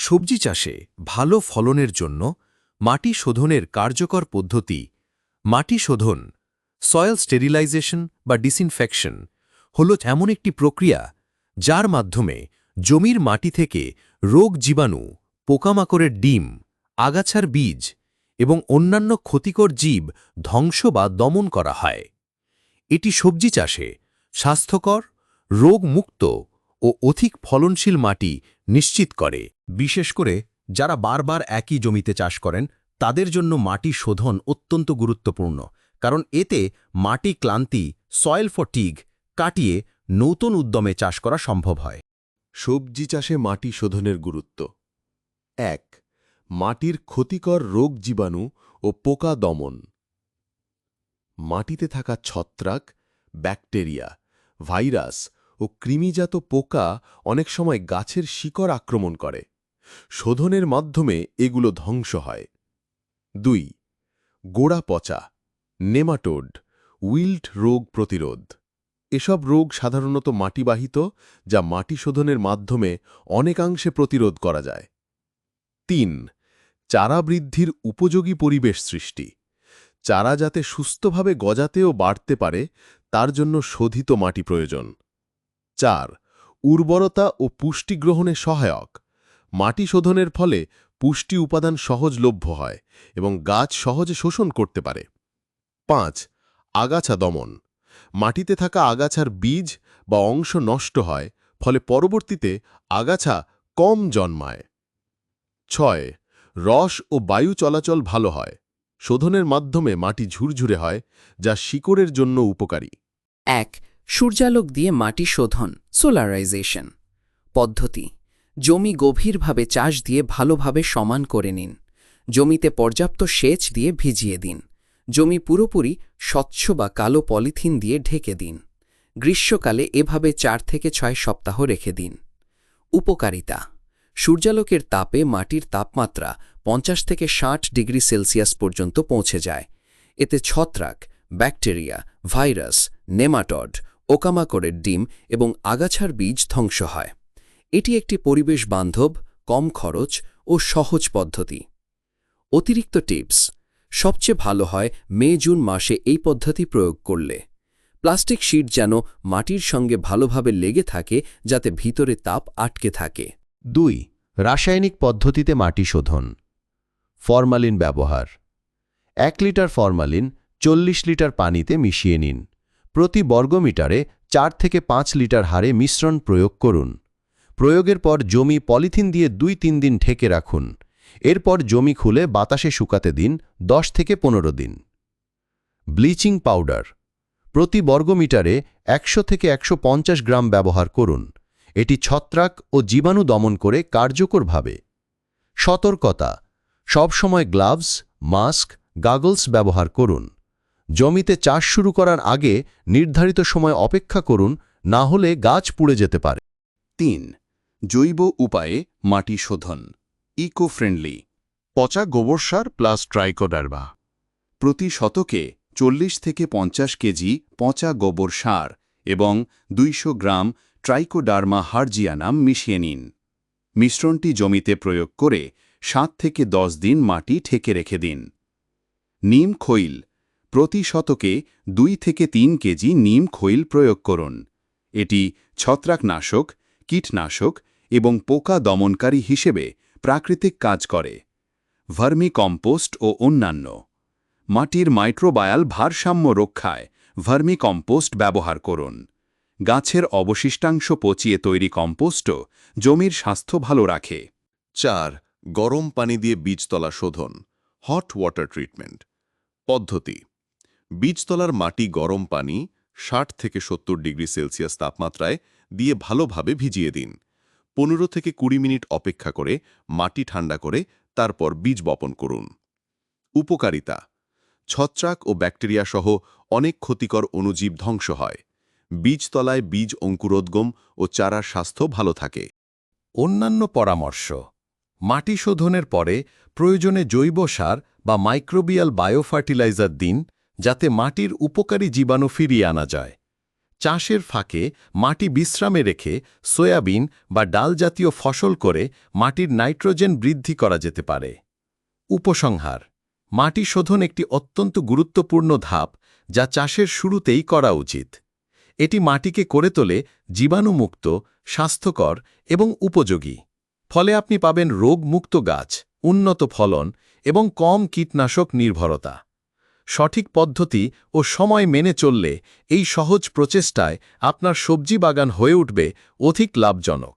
সবজি চাষে ভালো ফলনের জন্য মাটি শোধনের কার্যকর পদ্ধতি, মাটি শোধন সয়েল স্টেরিলাইজেশন বা ডিসইনফেকশন হল এমন একটি প্রক্রিয়া যার মাধ্যমে জমির মাটি থেকে রোগ জীবাণু, পোকামাকড়ের ডিম, আগাছার বীজ এবং অন্যান্য ক্ষতিকর জীব ধ্বংস বা দমন করা হয়। এটি সবজি চাষে স্বাস্থ্যকর, রোগমুক্ত ও অধিক ফলনশীল মাটি নিশ্চিত করে, বিশেষ করে যারা বারবার একই জমিতে চাষ করেন, তাদের জন্য মাটি শোধন অত্যন্ত গুরুত্বপূর্ণ, কারণ এতে মাটি ক্লান্তি সয়েল ফটিগ কাটিয়ে নতুন উদ্যমে চাষ করা সম্ভব হয়। সবজি চাষে মাটি শোধনের গুরুত্ব। এক, মাটির ক্ষতিকর রোগ জীবাণু ও পোকা দমন। মাটিতে থাকা ছত্রাক, ব্যাকটেরিয়া, ভাইরাস ও কৃমিজাত পোকা অনেক সময় গাছের শিকড় আক্রমণ করে। শোধনের মাধ্যমে এগুলো ধ্বংস হয়। দুই, গোড়া পচা, নেমাটোড উইল্ট রোগ প্রতিরোধ। এসব রোগ সাধারণত মাটিবাহিত, যা মাটি শোধনের মাধ্যমে অনেকাংশে প্রতিরোধ করা যায়। তিন, চারা বৃদ্ধির উপযোগী পরিবেশ সৃষ্টি। চারা যাতে সুস্থভাবে গজাতে ও বাড়তে পারে, তার জন্য শোধিত মাটি প্রয়োজন। চার, উর্বরতা ও পুষ্টি গ্রহণে সহায়ক। মাটি শোধনের ফলে পুষ্টি উপাদান সহজলভ্য হয় এবং গাছ সহজে শোষণ করতে পারে। পাঁচ, আগাছা দমন। মাটিতে থাকা আগাছার বীজ বা অংশ নষ্ট হয়, ফলে পরবর্তীতে আগাছা কম জন্মায়। ছয়, রস ও বায়ু চলাচল ভালো হয়। শোধনের মাধ্যমে মাটি ঝুরঝুরে হয়, যা শিকড়ের জন্য উপকারী। এক সূর্যালোক দিয়ে মাটি শোধন সোলারাইজেশন পদ্ধতি, জমি গভীরভাবে চাষ দিয়ে ভালোভাবে সমান করে নিন। জমিতে পর্যাপ্ত সেচ দিয়ে ভিজিয়ে দিন। জমি পুরোপুরি স্বচ্ছ বা কালো পলিথিন দিয়ে ঢেকে দিন। গ্রীষ্মকালে এভাবে চার থেকে ছয় সপ্তাহ রেখে দিন। উপকারিতা, সূর্যালোকের তাপে মাটির তাপমাত্রা পঞ্চাশ থেকে ষাট ডিগ্রি সেলসিয়াস পর্যন্ত পৌঁছে যায়। এতে ছত্রাক, ব্যাকটেরিয়া, ভাইরাস, নেমাটড ওকামাকড়ের ডিম এবং আগাছার বীজ ধ্বংস হয়। এটি একটি পরিবেশ বান্ধব, কম খরচ ও সহজ পদ্ধতি। অতিরিক্ত টিপস, সবচেয়ে ভালো হয় মে জুন মাসে এই পদ্ধতি প্রয়োগ করলে। প্লাস্টিক শিট যেন মাটির সঙ্গে ভালোভাবে লেগে থাকে যাতে ভিতরে তাপ আটকে থাকে। দুই, রাসায়নিক পদ্ধতিতে মাটি শোধন। ফরমালিন ব্যবহার। এক লিটার ফরমালিন চল্লিশ লিটার পানিতে মিশিয়ে নিন। প্রতি বর্গমিটারে চার থেকে পাঁচ লিটার হারে মিশ্রণ প্রয়োগ করুন। প্রয়োগের পর জমি পলিথিন দিয়ে দুই তিন দিন ঢেকে রাখুন। এরপর জমি খুলে বাতাসে শুকাতে দিন দশ থেকে পনেরো দিন। Bleaching powder. প্রতি বর্গমিটারে একশো থেকে একশো পঞ্চাশ গ্রাম ব্যবহার করুন। এটি ছত্রাক ও জীবাণু দমন করে কার্যকরভাবে। সতর্কতা। সবসময় গ্লাভস, মাস্ক, গাগলস ব্যবহার করুন। জমিতে চাষ শুরু করার আগে নির্ধারিত সময় অপেক্ষা করুন, না হলে গাছ পুড়ে যেতে পারে। তিন, জৈব উপায়ে মাটি শোধন ইকো ফ্রেন্ডলি পচা গোবর সার প্লাস ট্রাইকোডারবা প্রতি শতকে চল্লিশ থেকে পঞ্চাশ কেজি পচা গোবর সার এবং দুইশো গ্রাম ট্রাইকোডার্মা হার্জিয়ানাম মিশিয়ে নিন। মিশ্রণটি জমিতে প্রয়োগ করে সাত থেকে দশ দিন মাটি ঠেকে রেখে দিন। নিম খৈল প্রতি শতকে দুই থেকে তিন কেজি নিম খৈল প্রয়োগ করুন। এটি ছত্রাকনাশক, কীটনাশক এবং পোকা দমনকারী হিসেবে প্রাকৃতিক কাজ করে। ভার্মি কম্পোস্ট ও অন্যান্য। মাটির মাইক্রোবায়াল ভারসাম্য রক্ষায় ভার্মি কম্পোস্ট ব্যবহার করুন। গাছের অবশিষ্টাংশ পচিয়ে তৈরি কম্পোস্টও জমির স্বাস্থ্য ভালো রাখে। চার, গরম পানি দিয়ে বীজতলা শোধন হট ওয়াটার ট্রিটমেন্ট পদ্ধতি বীজতলার মাটি গরম পানি ষাট থেকে সত্তর ডিগ্রি সেলসিয়াস তাপমাত্রায় দিয়ে ভালোভাবে ভিজিয়ে দিন। পনেরো থেকে কুড়ি মিনিট অপেক্ষা করে মাটি ঠান্ডা করে তারপর বীজ বপন করুন। উপকারিতা, ছত্রাক ও ব্যাকটেরিয়া সহ অনেক ক্ষতিকর অণুজীব ধ্বংস হয়। বীজতলায় বীজ অঙ্কুরোদ্গম ও চারার স্বাস্থ্য ভালো থাকে। অন্যান্য পরামর্শ, মাটি শোধনের পরে প্রয়োজনে জৈব সার বা মাইক্রোবিয়াল বায়োফার্টিলাইজার দিন যাতে মাটির উপকারী জীবাণু ফিরিয়ে আনা যায়। চাষের ফাঁকে মাটি বিশ্রামে রেখে সয়াবিন বা ডাল জাতীয় ফসল করে মাটির নাইট্রোজেন বৃদ্ধি করা যেতে পারে। উপসংহার, মাটি শোধন একটি অত্যন্ত গুরুত্বপূর্ণ ধাপ যা চাষের শুরুতেই করা উচিত। এটি মাটিকে করে তোলে জীবাণুমুক্ত, স্বাস্থ্যকর এবং উপযোগী। ফলে আপনি পাবেন রোগমুক্ত গাছ, উন্নত ফলন এবং কম কীটনাশক নির্ভরতা। সঠিক পদ্ধতি ও সময় মেনে চললে এই সহজ প্রচেষ্টায় আপনার সবজি বাগান হয়ে উঠবে অধিক লাভজনক।